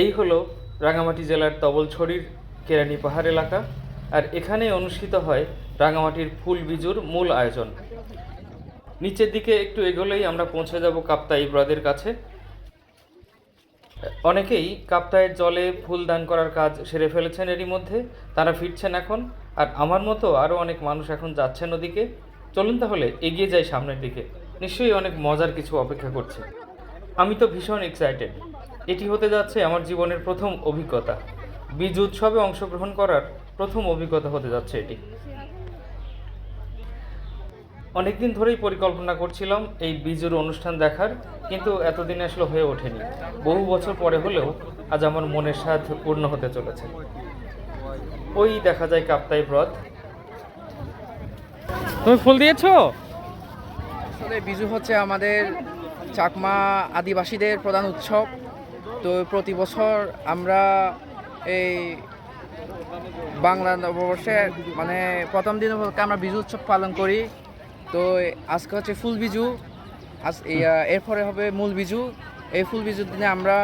এই হলো রাঙামাটি জেলার তবলছড়ির কেরানি পাহাড় এলাকা, আর এখানে অনুষ্ঠিত হয় রাঙামাটির ফুল বিজুর মূল আয়োজন। নিচের দিকে একটু এগোলেই আমরা পৌঁছে যাব কাপ্তাই ব্রদের কাছে। অনেকেই কাপ্তায়ের জলে ফুল দান করার কাজ সেরে ফেলেছেন এরই মধ্যে, তারা ফিরছেন এখন, আর আমার মতো আরও অনেক মানুষ এখন যাচ্ছেন ওদিকে। চলুন তাহলে এগিয়ে যাই সামনের দিকে। নিশ্চয়ই অনেক মজার কিছু অপেক্ষা করছে। আমি তো ভীষণ এক্সাইটেড এটি হতে যাচ্ছে আমার জীবনের প্রথম অভিজ্ঞতা। বীজ উৎসবে অংশগ্রহণ করার প্রথম অভিজ্ঞতা হতে যাচ্ছে এটি। অনেকদিন ধরেই পরিকল্পনা করছিলাম এই বিজুর অনুষ্ঠান দেখার, কিন্তু এতদিন আসলে হয়ে ওঠেনি। বহু বছর পরে হলেও আজ আমার মনের স্বাদ পূর্ণ হতে চলেছে। ওই দেখা যায় কাপ্তাই ব্রত। তুমি ফুল দিয়েছ? আসলে বিজু হচ্ছে আমাদের চাকমা আদিবাসীদের প্রধান উৎসব। তো প্রতি বছর আমরা এই বাংলা নববর্ষে মানে প্রথম দিন আমরা বিজু উৎসব পালন করি। তো আজকে হচ্ছে ফুল বিজু। আজ এরপরে হবে মূল বিজু। এই ফুল বিজুর দিনে আমরা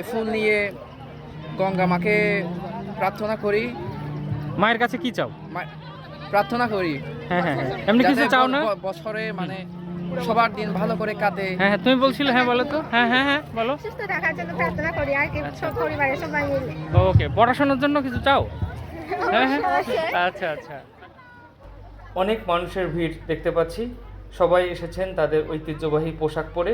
এই ফুল নিয়ে গঙ্গা মাকে প্রার্থনা করি। মায়ের কাছে কি চাও? প্রার্থনা করি। হ্যাঁ হ্যাঁ হ্যাঁ। এমনি কিছু চাও না? বছরে মানে সবার দিন ভালো করে কাটে। হ্যাঁ হ্যাঁ তুমি বলছিলে হ্যাঁ বলো তো। হ্যাঁ হ্যাঁ হ্যাঁ বলো। সুস্থ থাকার জন্য প্রার্থনা করি আর কি সব পরিবারের সবাই মিলে। ওকে পড়াশোনার জন্য কিছু চাও? হ্যাঁ হ্যাঁ। আচ্ছা আচ্ছা। অনেক মানুষের ভিড় দেখতে পাচ্ছি। সবাই এসেছেন তাদের ঐতিহ্যবাহী পোশাক পরে।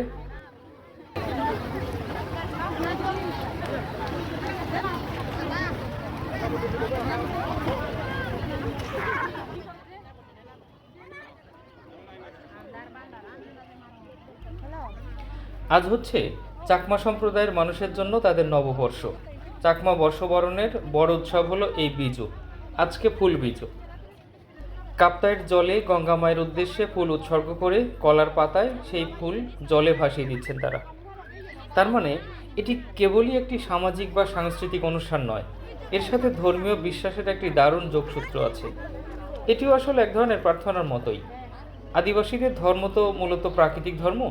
আজ হচ্ছে চাকমা সম্প্রদায়ের মানুষের জন্য তাদের নববর্ষ। চাকমা বর্ষবরণের বড় উৎসব হলো এই বিজু। আজকে ফুল বিজু। কাপ্তায়ের জলে গঙ্গা মায়ের উদ্দেশ্যে ফুল উৎসর্গ করে কলার পাতায় সেই ফুল জলে ভাসিয়ে দিচ্ছেন তারা। তার মানে এটি কেবলই একটি সামাজিক বা সাংস্কৃতিক অনুষ্ঠান নয়, এর সাথে ধর্মীয় বিশ্বাসের একটি দারুণ যোগসূত্র আছে। এটিও আসলে এক ধরনের প্রার্থনার মতোই। আদিবাসীদের ধর্ম তো মূলত প্রাকৃতিক ধর্ম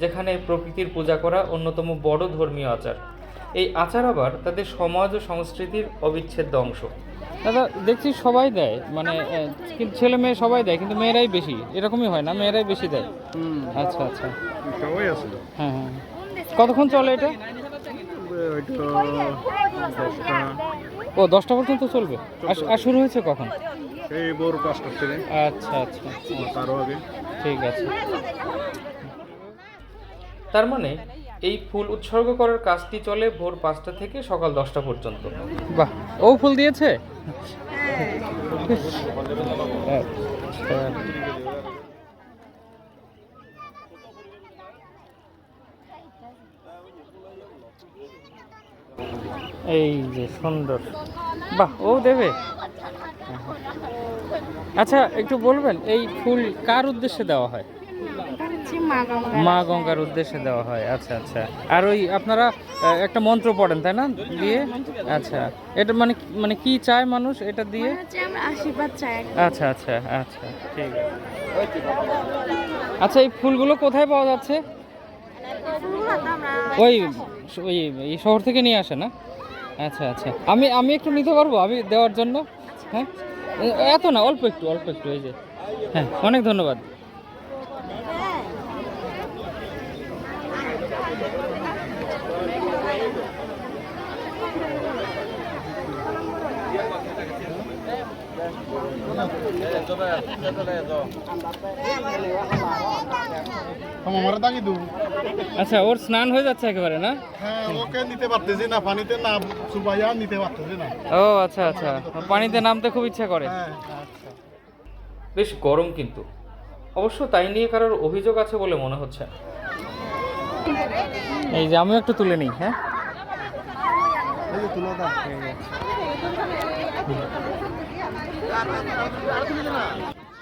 যেখানে প্রকৃতির পূজা করা অন্যতম বড় ধর্মীয় আচার। এই আচার আবার তাদের সমাজ ও সংস্কৃতির অবিচ্ছেদ্য অংশ। দাদা দেখছি সবাই দেয় মানে ছেলে মেয়ে সবাই দেয় কিন্তু মেয়েরাই বেশি। এরকমই হয় না মেয়েরাই বেশি দেয়। আচ্ছা আচ্ছা। সবাই আছে হ্যাঁ হ্যাঁ। কতক্ষণ চলে এটা? ও দশটা পর্যন্ত চলবে? আর- আর শুরু হয়েছে কখন? এই ভোর পাঁচটার থেকে। আচ্ছা আচ্ছা তারও আগে ঠিক আছে। তার মানে এই ফুল উৎসর্গ করার কাজটি চলে ভোর পাঁচটা থেকে সকাল দশটা পর্যন্ত। বাহ ও ফুল দিয়েছে। এই যে সুন্দর। বাহ ও দেবে? আচ্ছা একটু বলবেন, এই ফুল কার উদ্দেশ্যে দেওয়া হয়? মা গঙ্গার উদ্দেশ্যে দেওয়া হয় আচ্ছা আচ্ছা। আর ওই আপনারা একটা মন্ত্র পড়েন, তাই না? দিয়ে? আচ্ছা। এটা মানে মানে কি চায় মানুষ এটা দিয়ে? আচ্ছা আচ্ছা আচ্ছা ঠিক আছে। আচ্ছা এই ফুলগুলো কোথায় পাওয়া যাচ্ছে? ওই ওই, এই শহর থেকে নিয়ে আসে, না? আচ্ছা আচ্ছা। আমি আমি একটু নিতে পারব, আমি দেওয়ার জন্য হ্যাঁ? এত না অল্প একটু অল্প একটু এই যে। হ্যাঁ অনেক ধন্যবাদ। আচ্ছা ওর স্নান হয়ে যাচ্ছে একেবারে না? হ্যাঁ ওকে নিতে পারতেছি না পানিতে না সুবাইয়া নিতে পারতেছি না। ও আচ্ছা আচ্ছা। পানিতে নামতে খুব ইচ্ছা করে। হ্যাঁ বেশ গরম কিন্তু। অবশ্য তাই নিয়ে কারোর অভিযোগ আছে বলে মনে হচ্ছে এই যে আমিও একটু তুলে নিই হ্যাঁ? তুলো দাও।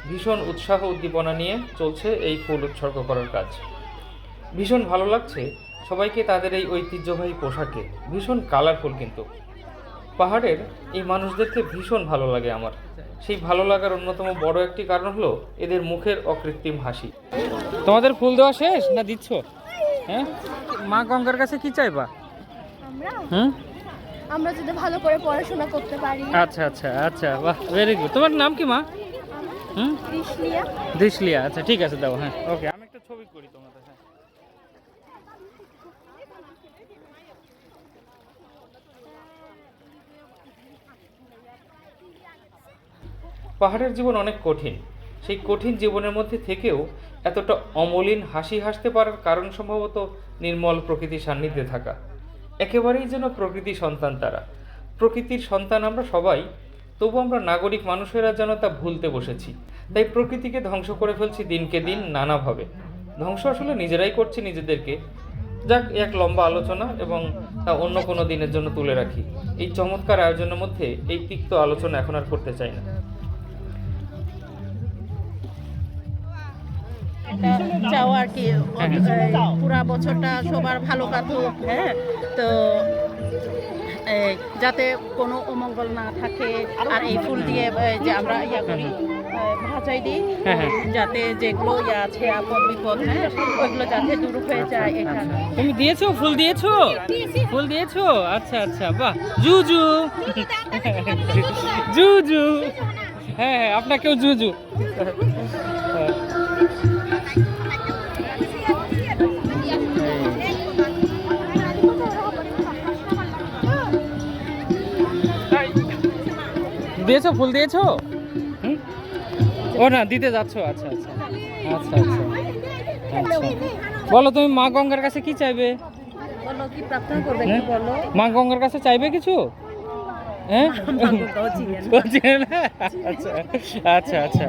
ভীষণ উৎসাহ উদ্দীপনা নিয়ে চলছে এই ফুল উৎসর্গ করার কাজ। ভীষণ ভালো লাগছে সবাইকে তাদের এই ঐতিহ্যবাহী পোশাকে। ভীষণ কালারফুল কিন্তু। পাহাড়ের এই মানুষদেরকে ভীষণ ভালো লাগে আমার। সেই ভালো লাগার অন্যতম বড় একটি কারণ হলো এদের মুখের অকৃত্রিম হাসি। তোমাদের ফুল দেওয়া শেষ না দিচ্ছ? হ্যাঁ? মা গঙ্গার কাছে কি চাইবা? আমরা? হুম? আমরা যদি ভালো করে পড়াশোনা করতে পারি। আচ্ছা আচ্ছা আচ্ছা বাহ ভেরি গুড তোমার নাম কি মা? হুম? দিশলিয়া আচ্ছা ঠিক আছে দাও হ্যাঁ। ওকে আমি একটা ছবি করি তোমাদের হ্যাঁ। পাহাড়ের জীবন অনেক কঠিন। সেই কঠিন জীবনের মধ্যে থেকেও এতটা অমলিন হাসি হাসতে পারার কারণ সম্ভবত নির্মল প্রকৃতির সান্নিধ্যে থাকা। একেবারেই যেন প্রকৃতি সন্তান তারা। প্রকৃতির সন্তান আমরা সবাই, তবু আমরা নাগরিক মানুষেরা যেন তা ভুলতে বসেছি। তাই প্রকৃতিকে ধ্বংস করে ফেলছি দিনকে দিন নানাভাবে। ধ্বংস আসলে নিজেরাই করছি নিজেদেরকে। যাক এক লম্বা আলোচনা এবং তা অন্য কোনো দিনের জন্য তুলে রাখি। এই চমৎকার আয়োজনের মধ্যে এই তিক্ত আলোচনা এখন আর করতে চাই না। চাও আর কি। এই পুরা বছরটা সবার ভালো কাটুক হ্যাঁ। তো যাতে কোনো অমঙ্গল না থাকে আর এই ফুল দিয়ে যে আমরা ইয়া করি ভাজাই দিই হ্যাঁ, হ্যাঁ। যাতে যেগুলো ইয়া আছে আপদ বিপদ হ্যাঁ ওইগুলো যাতে দূর হয়ে যায় এটা তুমি দিয়েছ? ফুল দিয়েছ? ফুল দিয়েছ? আচ্ছা আচ্ছা বাহ। জুজু। জুজু। হ্যাঁ হ্যাঁ আপনাকেও জুজু। দিয়েছ? ফুল দিয়েছ? ও না দিতে যাচ্ছো। আচ্ছা আচ্ছা। আচ্ছা আচ্ছা। আচ্ছা। বলো তুমি মা গঙ্গার কাছে কি চাইবে? বলো কি প্রার্থনা করবে হ্যাঁ? কি বলো? মা গঙ্গার কাছে চাইবে কিছু? হ্যাঁ? আচ্ছা আচ্ছা আচ্ছা।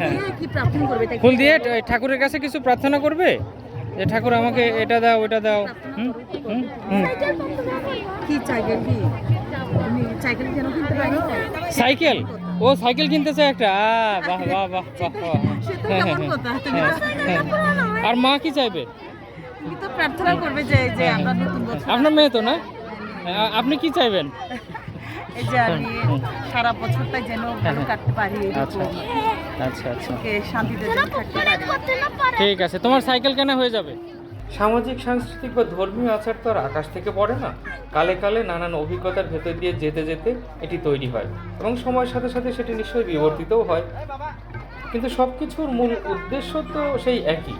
হ্যাঁ। কি প্রার্থনা করবে এটা কি ফুল দিয়ে ঠাকুরের কাছে কিছু প্রার্থনা করবে? যে ঠাকুর আমাকে এটা দাও ওটা দাও। হুম? হুম? হুম। কি চাইবে সাইকেল ও সাইকেল কিনতে চায় একটা বাহ বাহ বাহ বাহ হ্যাঁ হ্যাঁ হ্যাঁ। আর মা কি চাইবে? প্রার্থনা করবে যে যে আমরা নতুন বছর আপনার মেয়ে তো না? আপনি কি চাইবেন? এই যে আমি সারা বছরটা যেন ভালো কাটতে পারি আচ্ছা আচ্ছা আচ্ছা। শান্তিতে থাকতে পারি। ঠিক আছে তোমার সাইকেল কেনা হয়ে যাবে। সামাজিক, সাংস্কৃতিক বা ধর্মীয় আচার তো আর আকাশ থেকে পড়ে না। কালে কালে নানান অভিজ্ঞতার ভেতর দিয়ে যেতে যেতে এটি তৈরি হয় এবং সময়ের সাথে সাথে সেটি নিশ্চয়ই বিবর্তিতও হয়। কিন্তু সব কিছুর মূল উদ্দেশ্য তো সেই একই।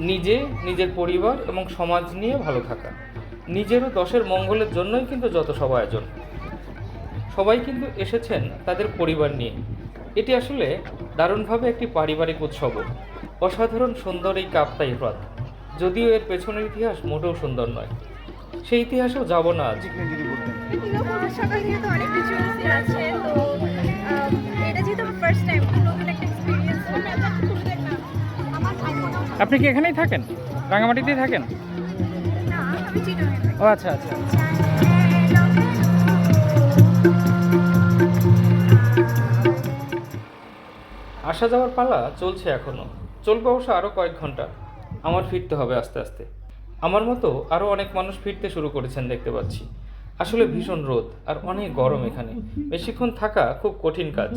নিজে, নিজের পরিবার এবং সমাজ নিয়ে ভালো থাকা। নিজেরও দশের মঙ্গলের জন্যই কিন্তু যত সব আয়োজন। সবাই কিন্তু এসেছেন তাদের পরিবার নিয়ে। এটি আসলে দারুণভাবে একটি পারিবারিক উৎসব অসাধারণ সুন্দর এই কাপ্তাই হ্রদ। যদিও এর পেছনের ইতিহাস মোটেও সুন্দর নয়। সেই ইতিহাসেও যাব না আজ। আপনি কি এখানেই থাকেন? রাঙামাটিতেই থাকেন? ও আচ্ছা আচ্ছা আসা যাওয়ার পালা চলছে এখনও। চলবে অবশ্য আরও কয়েক ঘণ্টা। আমার ফিরতে হবে আস্তে আস্তে। আমার মতো আরও অনেক মানুষ ফিরতে শুরু করেছেন দেখতে পাচ্ছি। আসলে ভীষণ রোদ আর অনেক গরম এখানে। বেশিক্ষণ থাকা খুব কঠিন কাজ।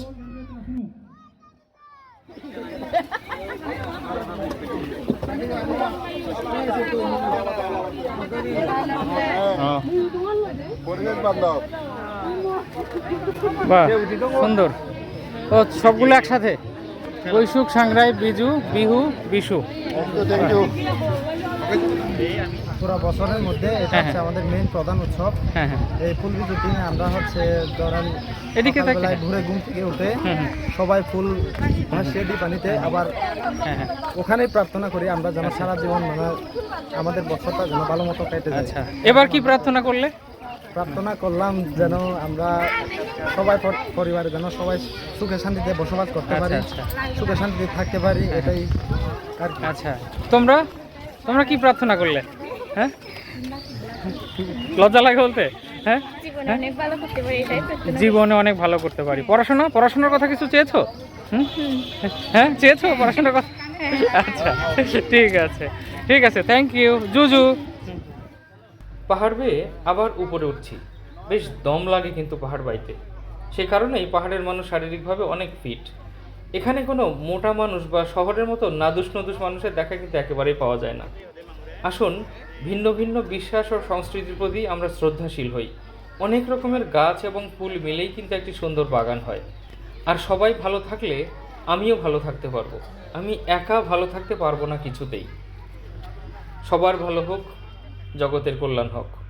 সুন্দর। ও, সবগুলো একসাথে? বৈশুখ সাংরাই বিজু বিহু বিশু। পুরো বছরের মধ্যে এটা হ্যাঁ, হচ্ছে হ্যাঁ। আমাদের মেইন প্রধান উৎসব। হ্যাঁ এই ফুল বিজুর দিনে আমরা হচ্ছে ধরেন এদিকে ভোরে ঘুম থেকে উঠে। সবাই ফুল ভাসিয়ে দিই পানিতে আবার ওখানেই প্রার্থনা করি আমরা যেন সারা জীবন মানে আমাদের বছরটা যেন ভালো মতো কেটে যায়। আচ্ছা। এবার কি প্রার্থনা করলে? প্রার্থনা করলাম যেন আমরা সবাই পর- পরিবারে যেন সবাই সুখে শান্তিতে বসবাস করতে আচ্ছা, পারি আচ্ছা। সুখে শান্তিতে থাকতে পারি এটাই আর আচ্ছা। তোমরা? তোমরা কি প্রার্থনা করলে? হ্যাঁ? লজ্জা লাগে বলতে? হ্যাঁ? জীবনে অনেক ভালো করতে পারি জীবনে অনেক ভালো করতে পারি। পড়াশোনা? পড়াশোনার কথা কিছু চেয়েছো? হ্যাঁ? চেয়েছো পড়াশোনার কথা? আচ্ছা ঠিক আছে। ঠিক আছে থ্যাংক ইউ জুজু। পাহাড় বেয়ে আবার উপরে উঠছি। বেশ দম লাগে কিন্তু পাহাড় বাইতে। সে কারণেই পাহাড়ের মানুষ শারীরিকভাবে অনেক ফিট এখানে কোনো মোটা মানুষ বা শহরের মতো নাদুস নদুস মানুষের দেখা কিন্তু একেবারেই পাওয়া যায় না। আসুন, ভিন্ন ভিন্ন বিশ্বাস ও সংস্কৃতির প্রতি আমরা শ্রদ্ধাশীল হই। অনেক রকমের গাছ এবং ফুল মিলেই কিন্তু একটি সুন্দর বাগান হয়। আর সবাই ভালো থাকলে আমিও ভালো থাকতে পারব। আমি একা ভালো থাকতে পারব না কিছুতেই। সবার ভালো হোক জগতের কল্যাণ হোক।